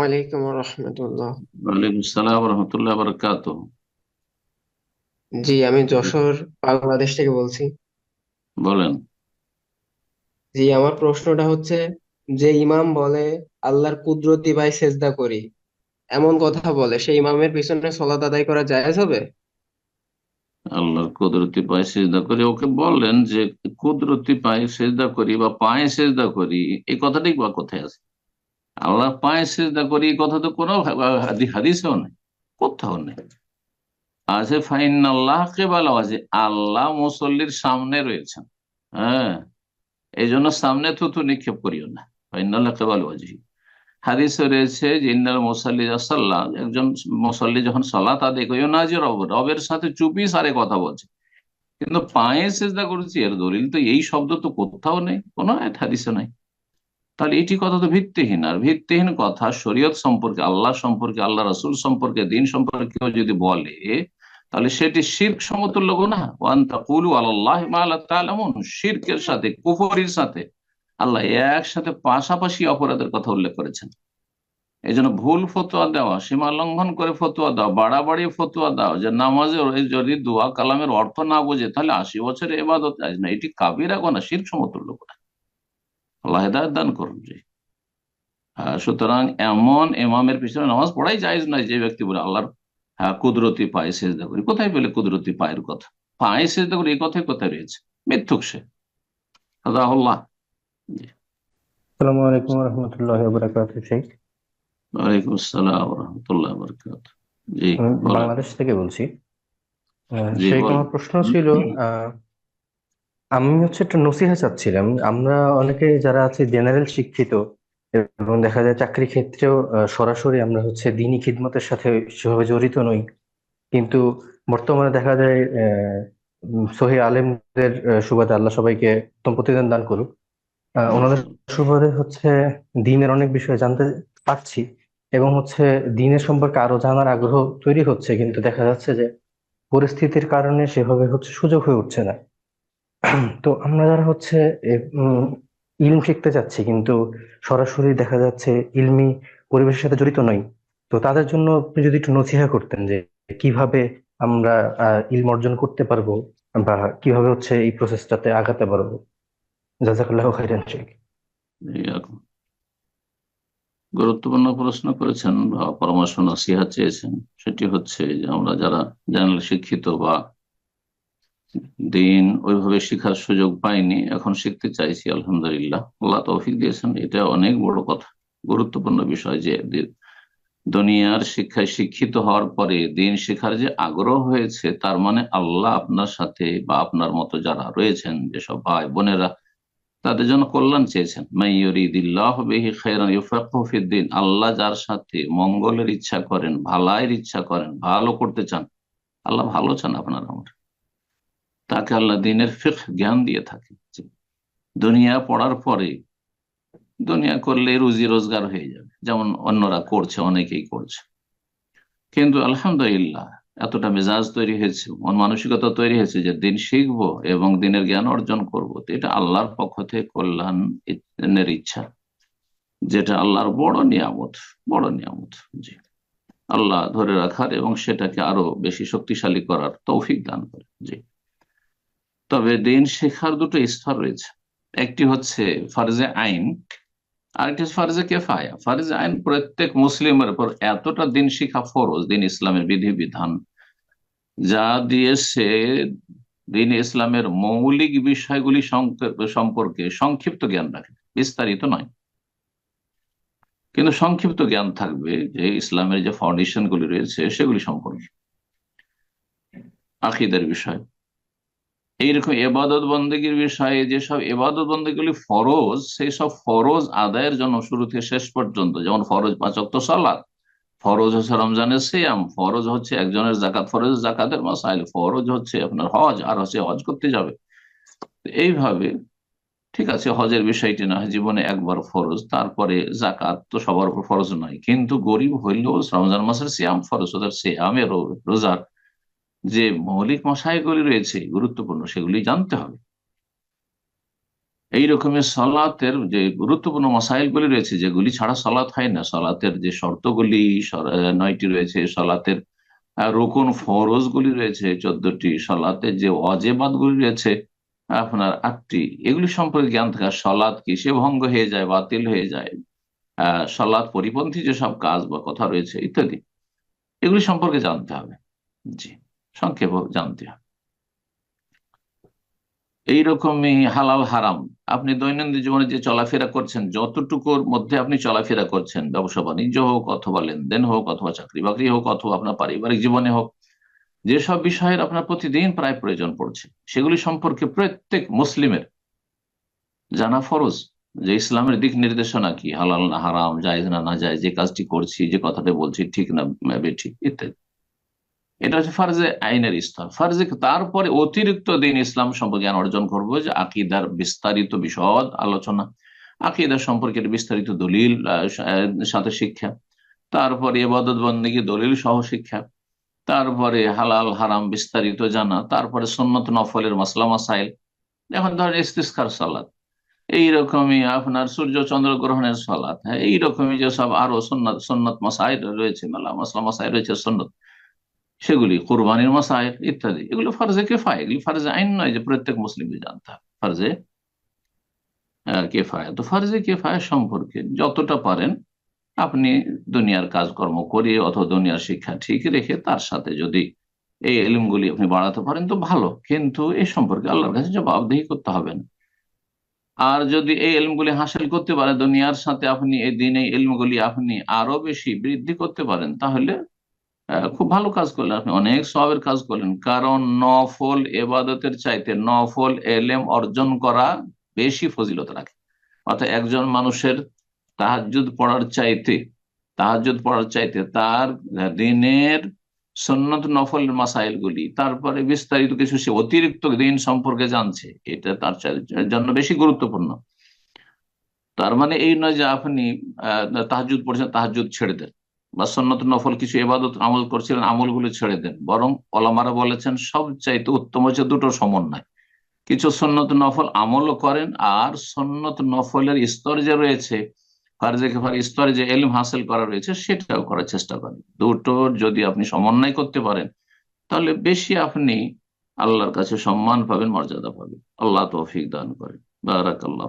আলাইকুম রহমতুল্লাহ। ওয়ালাইকুম রহমতুল্লাহ বারকাত জি আমি যশোর বাংলাদেশ থেকে বলছি। বলেন। জি আমার প্রশ্নটা হচ্ছে যে ইমাম বলে আল্লাহর কুদরতি পায়ে সেজদা করি এমন কথা বলে সেই ইমামের পিছনে সলাত আদায় করা জায়েজ হবে? আল্লাহর কুদরতি পায়ে সেজদা করি ওকে বললেন যে কুদরতি পায়ে সেজদা করি বা পায়ে সেজদা করি এই কথাটাই বা কোথায় আছে? আল্লাহ পায়ে সেজদা করি, এই কথা তো কোনো হাদি- হাদিসেও নেই, কোথাও নেই। আছে ফাইন আল্লাহ কে বলা আছে আল্লাহ মুসল্লির সামনে রয়েছেন। হ্যাঁ এই জন্য সামনে থুতু নিক্ষেপ করিও না ফাইন আল্লাহ কে বলা আছে হাদিসে রয়েছে যে, ইন্নাল মুসাল্লি সাল্লাহ একজন মুসল্লি যখন সালাত আদায় করিও না, যে রব রবের সাথে চুপি সারে কথা বলছে। কিন্তু পায়ে সেজদা করেছি, এর দলিল তো এই শব্দ তো কোথাও নেই, কোনো হাদিসে নাই। তাহলে এটি কথা তো ভিত্তিহীন। আর ভিত্তিহীন কথা শরীয়ত সম্পর্কে, আল্লাহ সম্পর্কে, আল্লাহ রসুল সম্পর্কে, দিন সম্পর্কে কেউ যদি বলে, তাহলে সেটি শির্ক সমতুল্য গুণা ওয়ান তাকুলু আল্লাহ তা'লামুন শিরকের সাথে, কুফরির সাথে আল্লাহ একসাথে পাশাপাশি অপরাধের কথা উল্লেখ করেছেন। এই জন্য ভুল ফতোয়া দেওয়া, সীমা লঙ্ঘন করে ফতোয়া দেওয়া, বাড়াবাড়ি ফতোয়া দেওয়া, যে নামাজে যদি দোয়া, কালামের অর্থ না বোঝে, তাহলে আশি বছরে এবাদত না এটি কাবিরা গোনা শির্ক সমতুল্য গুণা আল্লাহ হেদায়ত দান করুন জি। সুতরাং এমন ইমামের পিছনে নামাজ পড়াই জায়েজ নয় যে ব্যক্তি বলে আল্লাহর হ্যাঁ, কুদরতি পায়ে সেজদা করি। কোথায় পেলে কুদরতি পায়ের কথা? পায়ে সেজদা করি এই কথাই কোথায় রয়েছে? মিথ্যুক সে। আল্লাহ আসসালামু আলাইকুম রহমতুল্লাহ বরাকাত শেখ। ওয়ালাইকুম আসসালাম রহমতুল্লাহ বরকাত জি বাংলাদেশ থেকে বলছি। প্রশ্ন ছিল আমি হচ্ছে একটা নসিহা চাচ্ছিলাম। আমরা অনেকে যারা আছে জেনারেল শিক্ষিত এবং দেখা যায় চাকরি ক্ষেত্রেও সরাসরি আমরা হচ্ছে দিনী খিদমতের সাথে সেভাবে জড়িত নই। কিন্তু বর্তমানে দেখা যায় সহি আলেমদের সুবাদে আল্লাহ সবাইকে উত্তম প্রতিদান দান করুক। ওনাদের সুবাদে হচ্ছে দিনের অনেক বিষয় জানতে পারছি এবং হচ্ছে দিনের সম্পর্কে আরও জানার আগ্রহ তৈরি হচ্ছে। কিন্তু দেখা যাচ্ছে যে পরিস্থিতির কারণে সেভাবে হচ্ছে সুযোগ হয়ে উঠছে না। তো আমরা যারা হচ্ছে ইলম শিখতে চাচ্ছি, কিন্তু সরাসরি দেখা যাচ্ছে ইলমি পরিবেশের সাথে জড়িত নই, তো তাদের জন্য আপনি যদি একটু নসিহা করতেন যে কীভাবে আমরা ইলম অর্জন করতে পারব বা কীভাবে হচ্ছে এই প্রসেসটাতে আগাতে পারব। জাজাকাল্লাহ খাইরান শেখ। গুরুত্বপূর্ণ প্রশ্ন করেছেন বা পরামর্শ, নসিহা চেয়েছেন। সেটি হচ্ছে যে আমরা যারা জেনারেল শিক্ষিত বা দিন ওইভাবে শিখার সুযোগ পাইনি, এখন শিখতে চাইছি, আলহামদুলিল্লাহ। আল্লাহ তৌফিক দিয়েছেন, এটা অনেক বড় কথা। গুরুত্বপূর্ণ বিষয় যে দুনিয়ার শিক্ষায় শিক্ষিত হওয়ার পরে দিন শেখার যে আগ্রহ হয়েছে, তার মানে আল্লাহ আপনার সাথে বা আপনার মতো যারা রয়েছেন, যেসব ভাই বোনেরা, তাদের জন্য কল্যাণ চেয়েছেন। ফিদ্দিন, আল্লাহ যার সাথে মঙ্গলের ইচ্ছা করেন, ভালাইয়ের ইচ্ছা করেন, ভালো করতে চান, আল্লাহ ভালো চান আপনার আমার। তাকে আল্লাহ দিনের ফিক জ্ঞান দিয়ে থাকে। দুনিয়া পড়ার পরে দুনিয়া করলে রুজি রোজগার হয়ে যাবে। যেমন অন্যরা করছে, অনেকেই করছে। কিন্তু আলহামদুলিল্লাহ এতটা মেজাজ তৈরি হয়েছে, মন মানসিকতা তৈরি হয়েছে যে দিন শিখব এবং দিনের জ্ঞান অর্জন করব। এটা আল্লাহর পক্ষ থেকে কল্যাণের ইচ্ছা, যেটা আল্লাহর বড় নিয়ামত বড় নিয়ামত। জি। আল্লাহ ধরে রাখার এবং সেটাকে আরও বেশি শক্তিশালী করার তৌফিক দান করে। জি। তবে দিন শেখার দুটো স্তর রয়েছে। একটি হচ্ছে ফারজে আইন, আরেকটি ফারজে কেফায়া। ফারজে আইন প্রত্যেক মুসলিমের উপর এতটা দিন শিখা ফরজ, দিন ইসলামের বিধিবিধান, যা দিয়ে সে দিন ইসলামের মৌলিক বিষয়গুলি সম্পর্কে সংক্ষিপ্ত জ্ঞান রাখে। বিস্তারিত নয়। কিন্তু সংক্ষিপ্ত জ্ঞান থাকবে যে ইসলামের যে ফাউন্ডেশন গুলি রয়েছে সেগুলি সম্পর্কে। আকিদের বিষয়। এইরকম এবাদত বন্দীগীর বিষয়ে যেসব এবাদত বন্দীগুলি ফরজ, সেই সব ফরজ আদায়ের জন্য শুরু থেকে শেষ পর্যন্ত, যেমন ফরজ পাঁচক্ত সালাদ ফরজ হচ্ছে রমজানের সিয়াম, ফরজ হচ্ছে একজনের জাকাত ফরজ জাকাতের মাসাইল, ফরজ হচ্ছে আপনার হজ, আর হচ্ছে হজ করতে যাবে। এইভাবে, ঠিক আছে, হজের বিষয়টি না জীবনে একবার ফরজ, তারপরে জাকাত তো সবার উপর ফরজ নয়। কিন্তু গরিব হইলেও রমজান মাসের সিয়াম, ফরজ ওদের সিয়ামের রোজার যে মৌলিক মশাইগুলি রয়েছে, গুরুত্বপূর্ণ, সেগুলি জানতে হবে। এই রকমের সলাতের যে গুরুত্বপূর্ণ মাসাইলগুলি রয়েছে, যেগুলি ছাড়া সলাৎ হয় না, সলাতের যে শর্তগুলি নয়টি রয়েছে, সলাতের রোকন ফরজ গুলি রয়েছে, চোদ্দটি, সলাতের যে অজেবাদ গুলি রয়েছে, আপনার আটটি, এগুলি সম্পর্কে জ্ঞান থাকা সলাৎ কিসে ভঙ্গ হয়ে যায়, বাতিল হয়ে যায় সলাৎ পরিপন্থী যেসব কাজ বা কথা রয়েছে, ইত্যাদি, এগুলি সম্পর্কে জানতে হবে। জি। সংক্ষেপ জানতে হবে এইরকমই হালাল হারাম। আপনি দৈনন্দিন জীবনে যে চলাফেরা করছেন, যতটুকুর মধ্যে আপনি চলাফেরা করছেন, ব্যবসা বাণিজ্য হোক অথবা লেনদেন হোক অথবা চাকরি বাকরি হোক অথবা আপনার পারিবারিক জীবনে হোক যেসব বিষয়ের আপনার প্রতিদিন প্রায় প্রয়োজন পড়ছে। সেগুলি সম্পর্কে প্রত্যেক মুসলিমের জানা ফরজ। যে ইসলামের দিক নির্দেশনা কি? হালাল না হারাম, জায়েজ না না যায় যে কাজটি করছি, যে কথাটা বলছি, ঠিক না বেঠিক ইত্যাদি। এটা হচ্ছে ফার্জে আইনের স্তর ফার্জে তারপরে অতিরিক্ত দিন ইসলাম সম্পর্কে জ্ঞান অর্জন করব যে আকিদার বিস্তারিত বিশদ আলোচনা। আকিদার সম্পর্কে বিস্তারিত দলিল সাথে শিক্ষা। তারপরে এবাদত বন্দী দলিল সহ শিক্ষা। তারপরে হালাল, হারাম বিস্তারিত জানা। তারপরে সন্নত নফলের মাসলা, মাসাইল। এখন ধরেন ইস্তিস্কার সালাদ এইরকমই আপনার সূর্য চন্দ্র গ্রহণের সালাদ হ্যাঁ এইরকমই যে সব আরও সন্ন্যত সন্ন্যত মাসাইল রয়েছে, মেলা মাসলা, মাসাইল রয়েছে সন্ন্যত সেগুলি কোরবানির মাসাইল ইত্যাদি। এগুলো ফার্জে কেফায় এগুলি ফার্জে আইন নয় যে প্রত্যেক মুসলিমকে জানতে হবে। ফার্জে কেফায় তো ফার্জে কেফায় সম্পর্কে যতটা পারেন আপনি দুনিয়ার কাজকর্ম করে অথবা দুনিয়ার শিক্ষা ঠিক রেখে তার সাথে যদি এই এলিমগুলি আপনি বাড়াতে পারেন তো ভালো। কিন্তু এই সম্পর্কে আল্লাহর কাছে জবাবদেহি করতে হবে না। আর যদি এই এলমগুলি হাসিল করতে পারে দুনিয়ার সাথে আপনি এই দিন এই এলমগুলি আপনি আরও বেশি বৃদ্ধি করতে পারেন, তাহলে খুব ভালো কাজ করলেন আপনি, অনেক সবের কাজ করলেন। কারণ নফল এবাদতের চাইতে নফল এলেম অর্জন করা বেশি ফজিলত রাখে। অর্থাৎ একজন মানুষের তাহাজ্জুদ পড়ার চাইতে, তাহাজ্জুদ পড়ার চাইতে তার দিনের সন্ন্যত নফলের মাসাইল গুলি তারপরে বিস্তারিত কিছু সে অতিরিক্ত দিন সম্পর্কে জানছে, এটা তার জন্য বেশি গুরুত্বপূর্ণ। তার মানে এই নয় যে আপনি তাহাজুদ পড়ছেন তাহাজুদ ছেড়ে দেন। বা সন্ন্যত নফল কিছু এবাদত আমল করছিলেন, আমলগুলো ছেড়ে দেন। বরং ওলামারা বলেছেন, সবচাইতে উত্তম হচ্ছে দুটো সমন্বয়। কিছু সন্ন্যত নফল আমলও করেন, আর সন্ন্যত নফলের স্তর যে রয়েছে, ফার্জে কেফার স্তরে যে এলিম হাসিল করা রয়েছে, সেটাও করার চেষ্টা করেন। দুটোর যদি আপনি সমন্বয় করতে পারেন, তাহলে বেশি আপনি আল্লাহর কাছে সম্মান পাবেন, মর্যাদা পাবেন। আল্লাহ তৌফিক দান করেন। বারাক আল্লাহ